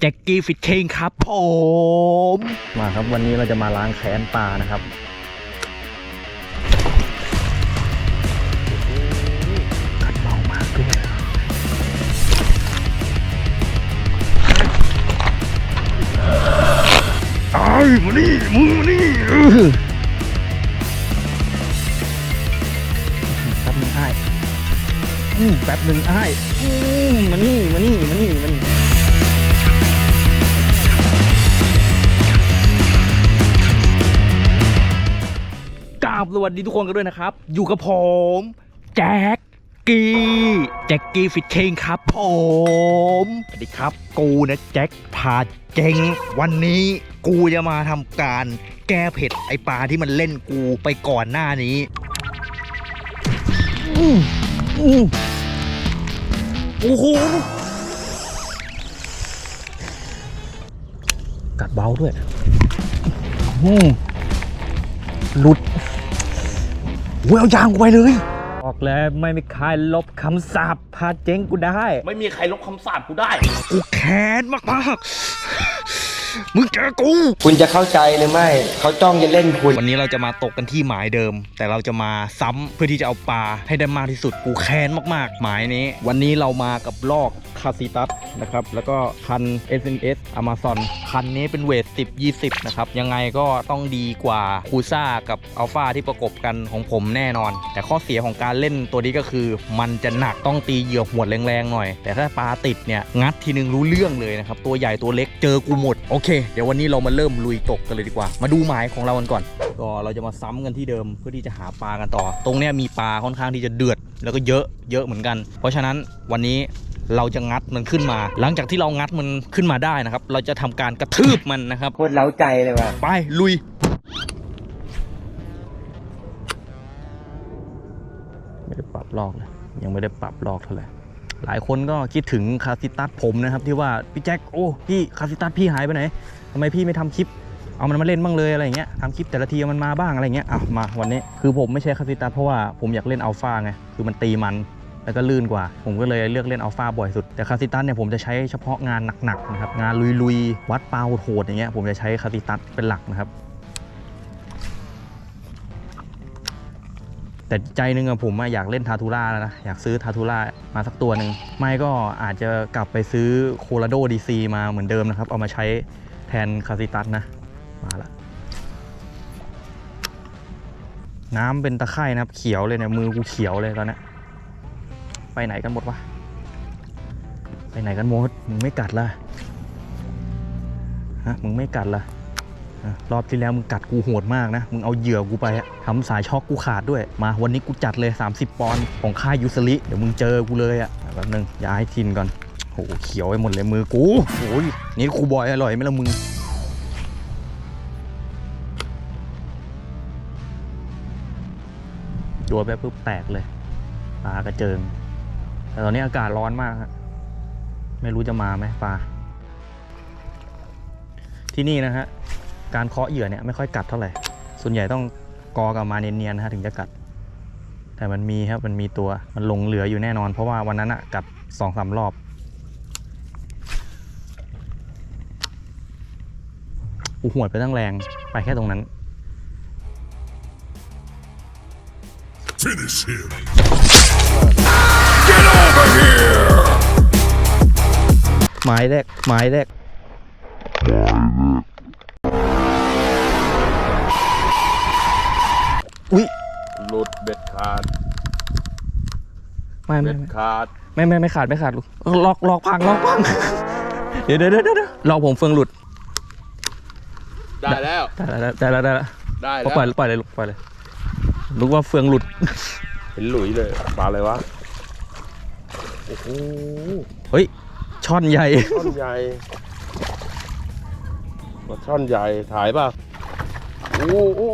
แจ็คกี้ฟิตเคิงครับผม มาครับวันนี้เราจะมาล้างแค้นปลานะครับ กัดเบามากด้วยไอ้ยมานี่มึงมานี่เออแป๊บหนึงไอ้ายอืมแป๊บหนึ่งไอ้ายอืมมานี่มานี่มานี่มานี่ กราบสวัสดีทุกคนกันด้วยนะครับ อยู่กับผมแจ็คกี้แจ็คกี้ฟิตเคิงครับผมสวัสดีครับ กูนะแจ็คพาเจงวันนี้กูจะมาทำการแก้เผ็ดไอปลาที่มันเล่นกูไปก่อนหน้านี้อืมอืมโอ้โหกัดเบาด้วยอืมหลุด เว้ยเอายางกูไปเลย ออกแล้วไม่มีใครลบคำสาปพาเจ๊งกูได้ ไม่มีใครลบคำสาปกูได้ กูแค้นมากๆ มึงเจอกู คุณจะเข้าใจหรือไม่เขาจ้องจะเล่นคุณ วันนี้เราจะมาตกกันที่หมายเดิม แต่เราจะมาซ้ำเพื่อที่จะเอาปลาให้ได้มากที่สุดกูแค้นมากๆ หมายนี้ วันนี้เรามากับลอกคาซิตัสนะครับ แล้วก็คัน SMS Amazon คันนี้เป็นเวท 10 20 นะครับ ยังไงก็ต้องดีกว่าคูซ่ากับอัลฟาที่ประกบกันของผมแน่นอน แต่ข้อเสียของการเล่นตัวนี้ก็คือ มันจะหนักต้องตีเหยื่อหวดแรงๆหน่อย แต่ถ้าปลาติดเนี่ยงัดทีนึงรู้เรื่องเลยนะครับ ตัวใหญ่ตัวเล็กเจอกูหมดโอเค เดี๋ยววันนี้เรามาเริ่มลุยตกกันเลยดีกว่า มาดูหมายของเรากันก่อน ก็เราจะมาซ้ำกันที่เดิมเพื่อที่จะหาปลากันต่อ ตรงเนี้ยมีปลาค่อนข้างที่จะเดือดแล้วก็เยอะเยอะเหมือนกัน เพราะฉะนั้นวันนี้เราจะงัดมันขึ้นมา หลังจากที่เรางัดมันขึ้นมาได้นะครับ เราจะทำการกระทืบมันนะครับโคตรเล้าใจเลยว่ะไปลุยไม่ได้ปรับลอกเลยยังไม่ได้ปรับลอกเท่าไหร่ หลายคนก็คิดถึงคาซิตัสผมนะครับที่ว่าพี่แจ็คโอ้พี่คาซิตัสพี่หายไปไหนทำไมพี่ไม่ทำคลิป เอามันมาเล่นบ้างเลยอะไรอย่างเงี้ยทำคลิปแต่ละทีมันมาบ้างอะไรอย่างเงี้ยอะมาวันนี้คือผมไม่ใช่คาซิตัสเพราะว่าผมอยากเล่นอัลฟาไงคือมันตีมันแล้วก็ลื่นกว่า ผมก็เลยเลือกเล่นอัลฟาบ่อยสุด แต่คาซิตัสเนี่ยผมจะใช้เฉพาะงานหนักๆนะครับงานลุยๆวัดปาโหดอย่างเงี้ยผมจะใช้คาซิตัสเป็นหลักนะครับ แต่ใจหนึงอะผมอะอยากเล่นทาทูล่าแล้วนะ อยากซื้อทาทูล่ามาสักตัวหนึ่งไม่ก็อาจจะกลับไปซื้อโคลาโดดีซีมาเหมือนเดิมนะครับ เอามาใช้แทนคาซิตัสนะ มาละน้ำเป็นตะไคร่นะครับ เขียวเลยเนี่ยมือกูเขียวเลยตอนนี้ไปไหนกันหมดวะไปไหนกันหมดมึงไม่กัดละฮะมึงไม่กัดละ รอบที่แล้วมึงกัดกูโหดมากนะ มึงเอาเหยื่อกูไปอะทำสายช็อกกูขาดด้วย มาวันนี้กูจัดเลย 30 ปอนด์ของค่ายยูสลิเดี๋ยวมึงเจอกูเลยอะแป๊บนึงย้ายทินก่อนโหเขียวไปหมดเลยมือกูโอ้ยนี่ครูบอยอร่อยไหมล่ะมึงตัวแบบปุ๊บแตกเลยปลากระเจิง แต่ตอนนี้อากาศร้อนมากไม่รู้จะมาไหมปลาที่นี่นะฮะ การเคาะเหยื่อเนี่ยไม่ค่อยกัดเท่าไหร่ ส่วนใหญ่ต้องกอกลับมาเนียนๆนะฮะถึงจะกัด แต่มันมีครับมันมีตัวมันหลงเหลืออยู่แน่นอน เพราะว่าวันนั้นอะกัดสองสามรอบกูหวดไปตั้งแรงไปแค่ตรงนั้น Finish him. ไม้แรกไม้แรกอุ้ หลุดเบ็ดขาด ไม่ไม่เบ็ดไม่ขาด ไม่ไม่ไม่ขาดไม่ขาดลูกเออลอกลอกพังลอกพัง เดี๋ยวเดี๋ยวเดี๋ยวเดี๋ยวลอกผมเฟืองหลุดได้แล้ว ได้แล้วได้แล้วได้แล้วได้ก็แล้วปล่อยปล่อยเลยลูกปล่อยเลยลูกว่าเฟืองหลุดเห็นหลุยเลยปลาอะไรวะโอ้โหเฮ้ยช่อนใหญ่ช่อนใหญ่ปลาช่อนใหญ่ถ่ายป่ะโอ้โหโอ้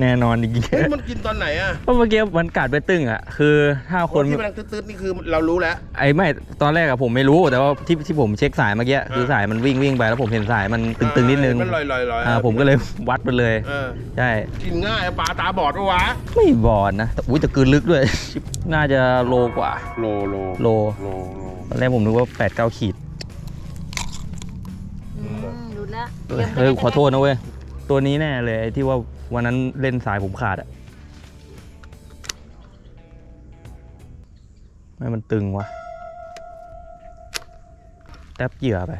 แน่นอนจริงเฮ้ยมันกินตอนไหนอะ ๆเพราะเมื่อกี้มันกัดไปตึ้งอะคือถ้าคนที่มันตืดๆนี่คือเรารู้แล้ว ไอ้ไม่ตอนแรกอะผมไม่รู้แต่ว่าที่ที่ผมเช็คสายเมื่อกี้คือเออสายมันวิ่งวิ่งไปแล้วผมเห็นสายมันตึงๆนิดนึงมันลอยลอยลอยอ่าผมก็เลย วัดไปเลยเออใช่กินง่ายอะปลาตาบอดปะวะ ไม่บอดนะแต่อุ้ยแต่กลืนลึกด้วย น่าจะโลกว่า โลโลโล โลโลตอนแรกผมนึกว่า8ปดเก้าขีดอืมรู้แล้วเฮ้ยขอโทษนะเว้ย ตัวนี้แน่เลยไอ้ที่ว่าวันนั้นเล่นสายผมขาดอะไม่มันตึงวะแทบเหยื่อไป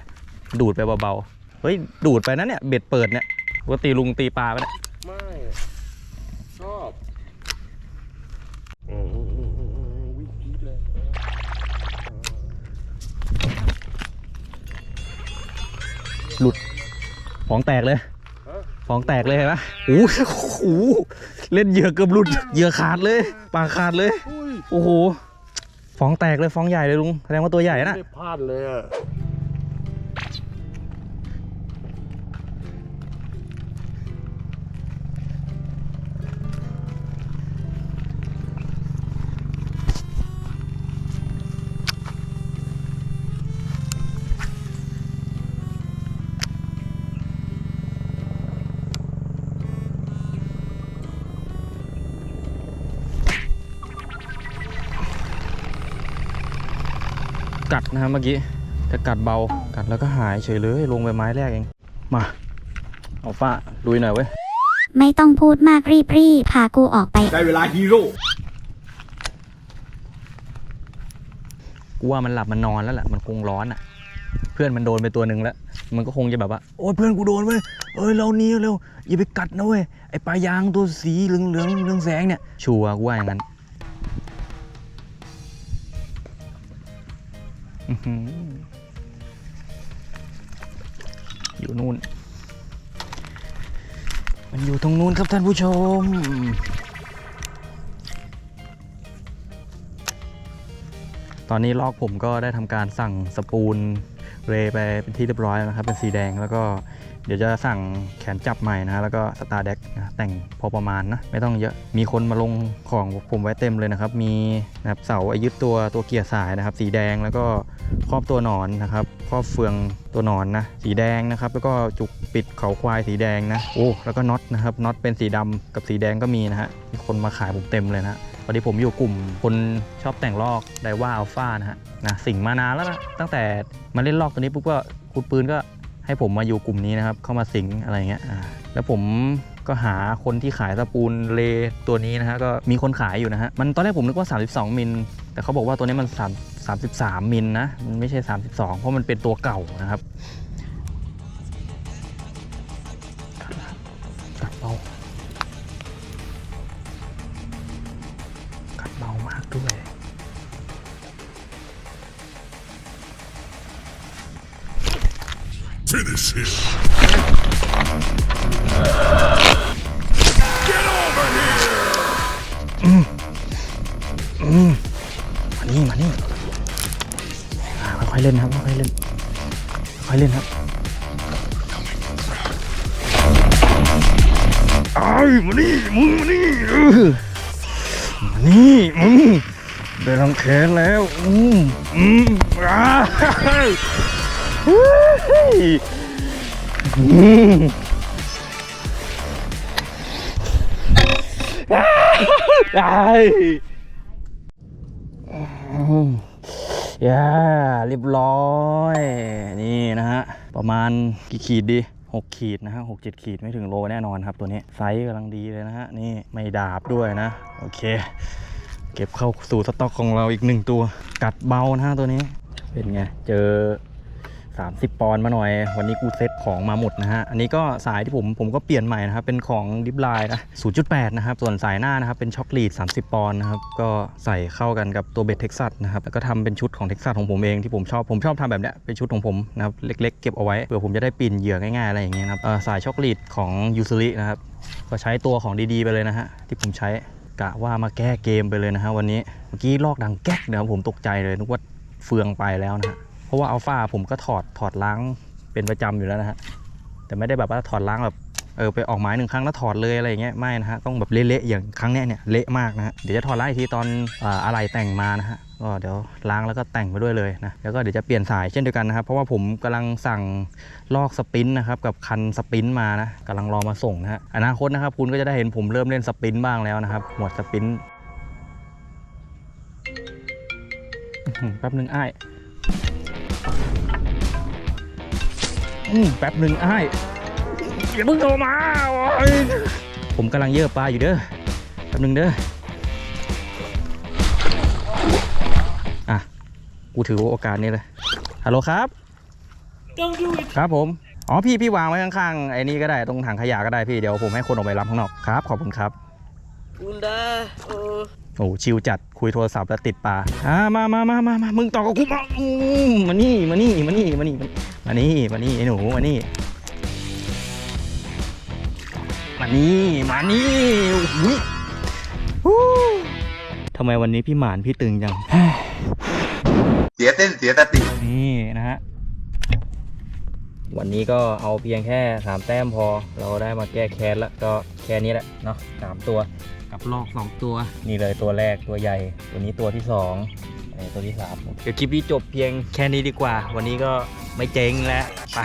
ดูดไปเบาๆ เฮ้ย ดูดไปนะเนี่ย เบ็ดเปิดเนี่ยปกติลุงตีปลาไปเนี่ยไม่ ชอบอืมอืมอืมอืมอืมวิ่งกรี๊ดเลยฟองแตกเลยฮะ ฟองแตกเลยเห็นปะโอ้โหเล่นเหยื่อเกือบหลุดเหยื่อขาดเลยปากขาดเลยอุ้ยโอ้โหฟองแตกเลยฟองใหญ่เลยลุงแสดงว่าตัวใหญ่นะไม่พลาดเลยอะ นะครับเมื่อกี้แต่กัดเบากัดแล้วก็หายเฉยเลยลงไปไม้แรกเอง มาเอาฟ้าลุยหน่อยเว้ยไม่ต้องพูดมากรีบรีบพากูออกไป ได้เวลาฮีโร่กูว่ามันหลับมันนอนแล้วแหละมันคงร้อนอะ เพื่อนมันโดนไปตัวหนึ่งแล้ว มันก็คงจะแบบว่าโอ้ยเพื่อนกูโดนเว้ยเอ้ยเราหนี้เร็วอย่าไปกัดนะเว้ยไอปลายางตัวสีเหลืองเหลืองเรืองแสงเนี่ยชัวร์กูว่าอย่างนั้น อยู่นู่น มันอยู่ตรงนู้นครับท่านผู้ชม ตอนนี้ลอกผมก็ได้ทำการสั่งสปูน เรย์ไปเป็นที่เรียบร้อยแล้วนะครับ เป็นสีแดงแล้วก็เดี๋ยวจะสั่งแขนจับใหม่นะฮะแล้วก็สตาร์เด็กนะแต่งพอประมาณนะ ไม่ต้องเยอะมีคนมาลงของผมไว้เต็มเลยนะครับ มีนะครับเสาไอยึดตัวตัวเกียร์สายนะครับ สีแดงแล้วก็ครอบตัวหนอนนะครับครอบเฟืองตัวหนอนนะ สีแดงนะครับ แล้วก็จุกปิดเขาควายสีแดงนะโอ้แล้วก็น็อตนะครับน็อตเป็นสีดำกับสีแดงก็มีนะฮะมีคนมาขายผมเต็มเลยนะ อดีผมอยู่กลุ่มคนชอบแต่งลอกไดว่าอัลฟานะฮะนะสิ่งมานานแล้วนะตั้งแต่มาเล่นลอกตัวนี้ปุ๊บก็คุณปืนก็ให้ผมมาอยู่กลุ่มนี้นะครับ เข้ามาสิงอะไรเงี้ยอ่าแล้วผมก็หาคนที่ขายสปูลเลตัวนี้นะฮะก็มีคนขายอยู่นะฮะมันตอนแรกผมนึกว่า 32 มิล แต่เขาบอกว่าตัวนี้มัน 3 33 มิลนะมันไม่ใช่ 32 เพราะมันเป็นตัวเก่านะครับ มานี่มานี่อ่าค่อยๆเล่นครับค่อยๆเล่นค่อยๆเล่นครับไอ้ายมานี่มึงมานี่เออมานี่มึงได้รังแขนแล้วอืมอืมอ้ายเฮ้ย อืมอ้ายย่าเรียบร้อย นี่นะฮะ ประมาณกี่ขีดดี 6 ขีดนะฮะหกเจ็ดขีดไม่ถึงโลแน่นอนครับตัวนี้ ไซส์กำลังดีเลยนะฮะ นี่ไม่ดาบด้วยนะ โอเค เก็บเข้าสู่สต็อกของเราอีกหนึ่งตัว กัดเบานะฮะตัวนี้ เป็นไง เจอ 30 ปอนด์มาหน่อย วันนี้กูเซ็ตของมาหมดนะฮะ อันนี้ก็สายที่ผมผมก็เปลี่ยนใหม่นะครับ เป็นของดิฟไลน์นะ0.8 นะครับ ส่วนสายหน้านะครับ เป็นช็อคลีด 30 ปอนด์นะครับ ก็ใส่เข้ากันกับตัวเบ็ดเท็กซัสนะครับ แล้วก็ทำเป็นชุดของเท็กซัสของผมเองที่ผมชอบ ผมชอบทำแบบเนี้ย เป็นชุดของผมนะครับ เล็กๆ เก็บเอาไว้ เผื่อผมจะได้ปีนเหยื่อง่ายๆ อะไรอย่างเงี้ยนะครับสายช็อคลีดของยูซูรินะครับ ก็ใช้ตัวของดีๆ ไปเลยนะฮะ ที่ผมใช้กะว่ามาแก้เกมไปเลยนะฮะวันนี้ เมื่อกี้ลอกดังแก๊กนะครับผมตกใจเลยนึกว่าเฟืองไปแล้วนะฮะ เพราะว่าอัลฟาผมก็ถอดถอดล้างเป็นประจำอยู่แล้วนะฮะแต่ไม่ได้แบบว่าถอดล้างแบบเออไปออกหมายหนึ่งครั้งแล้วถอดเลยอะไรอย่างเงี้ยไม่นะฮะต้องแบบเละๆอย่างครั้งเนี้ยเนี่ยเละมากนะฮะเดี๋ยวจะถอดล้างอีกทีตอนออะไรแต่งมานะฮะก็เดี๋ยวล้างแล้วก็แต่งไปด้วยเลยนะแล้วก็เดี๋ยวจะเปลี่ยนสายเช่นเดียวกันนะครับเพราะว่าผมกำลังสั่งลอกสปรินต์นะครับกับคันสปรินต์มานะกำลังรอมาส่งนะฮะอนาคตนะครับคุณก็จะได้เห็นผมเริ่มเล่นสปรินต์บ้างแล้วนะครับหมวดสปรินต์แป๊บหนึ่งอ้าย อืมแป๊บหนึ่งอ้ายอย่าเพิ่งโทรมาโอ๊ยผมกำลังเยอะปลาอยู่เด้อแป๊บหนึ่งเด้ออะกูถือโอกาสนี้เลยฮัลโหลครับครับผมอ๋อพี่พี่วางไว้ข้างๆไอ้นี่ก็ได้ตรงถังขยะก็ได้พี่เดี๋ยวผมให้คนออกไปรับข้างนอกครับขอบคุณครับ Bunda, oh. โอ้ชิวจัดคุยโทรศัพท์แล้วติดปลาอ่ามามามามามามึงต่อกับกูมาอืมมานี่มานี่มานี่มานี่ มานี่มานี่ไอ้หนูมานี่มานี่มานี่อุ้ยฮู้ทำไมวันนี้พี่หมานพี่ตึงจัง เสียเต้นเสียสติ นี่นะฮะ วันนี้ก็เอาเพียงแค่สามแต้มพอ เราได้มาแก้แค้นแล้วก็แค่นี้แหละเนาะสามตัว กับลอกสองตัว นี่เลยตัวแรกตัวใหญ่ ตัวนี้ตัวที่สอง อันตัวที่สามเดี๋ยวคลิปนี้จบเพียงแค่นี้ดีกว่า วันนี้ก็ไม่เจ๊งแล้วไป